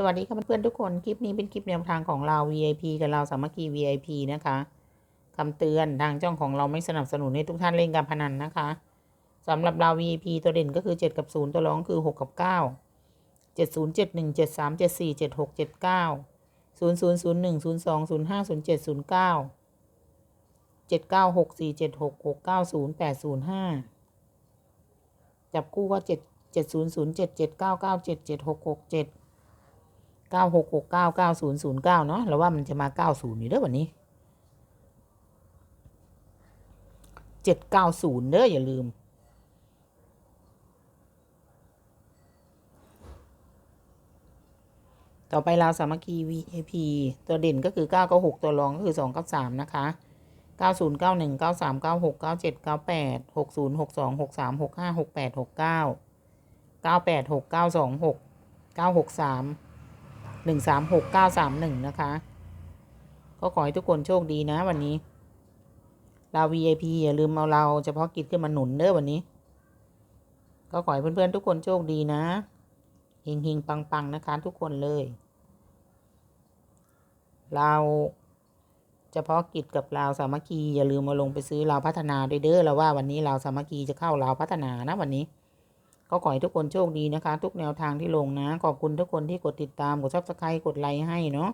สวัสดีค่ะเพื่อนๆทุกคน คลิปนี้เป็นคลิปแนวทางของเรา VIP กับเราสามัคคี VIP นะคะคำเตือนทางจ้องของเราไม่สนับสนุนให้ทุกท่านเล่นการพนันนะคะสำหรับเรา VIP ตัวเด่นก็คือ 7 กับ 0 ตัวรองคือ 6 กับ 9 7 0 7 1 7 3 7 4 7 6 7 9 0 0 0 1 0 2 0 5 0 7 0 9 7 9 6 4 7 6 6 9 0 8 0 5 จับคู่ก็ 7 7 0 0 7 7 9 9 7 7 6 6 7 เก้าหกหกเก้าเก้าศูนย์ศูนย์เก้าเนาะแล้วว่ามันจะมาเก้าศูนย์อยู่เด้อวันนี้เจ็ดเก้าศูนย์เด้ออย่าลืม ต่อไปเราสามัคคี VIP ตัวเด่นก็คือ 9 9 6 ตัวรองก็คือ2กับ3นะคะ 90 91 93 96 97 98 60 62 63 65 68 69 98 6 926 963ามหกเก้าสามหนึ่งนะคะ ก็ขอให้ทุกคนโชคดีนะวันนี้ เรา VIP อย่าลืมเอาเราเฉพาะกิจขึ้นมาหนุนเด้อวันนี้ ก็ขอให้เพื่อนๆทุกคนโชคดีนะเฮงเฮงปังๆนะคะ ทุกคนเลย เราเฉพาะกิจกับเราสามัคคีอย่าลืมมาลงไปซื้อเราพัฒนาด้วยเด้อเราว่าวันนี้เราสามัคคีจะเข้าเราพัฒนานะวันนี้ ก็ขอให้ทุกคนโชคดีนะคะ ทุกแนวทางที่ลงนะ ขอบคุณทุกคนที่กดติดตาม กดซับสไครต์กดไลค์ให้เนาะ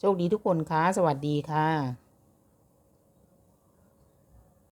โชคดีทุกคนค่ะ สวัสดีค่ะ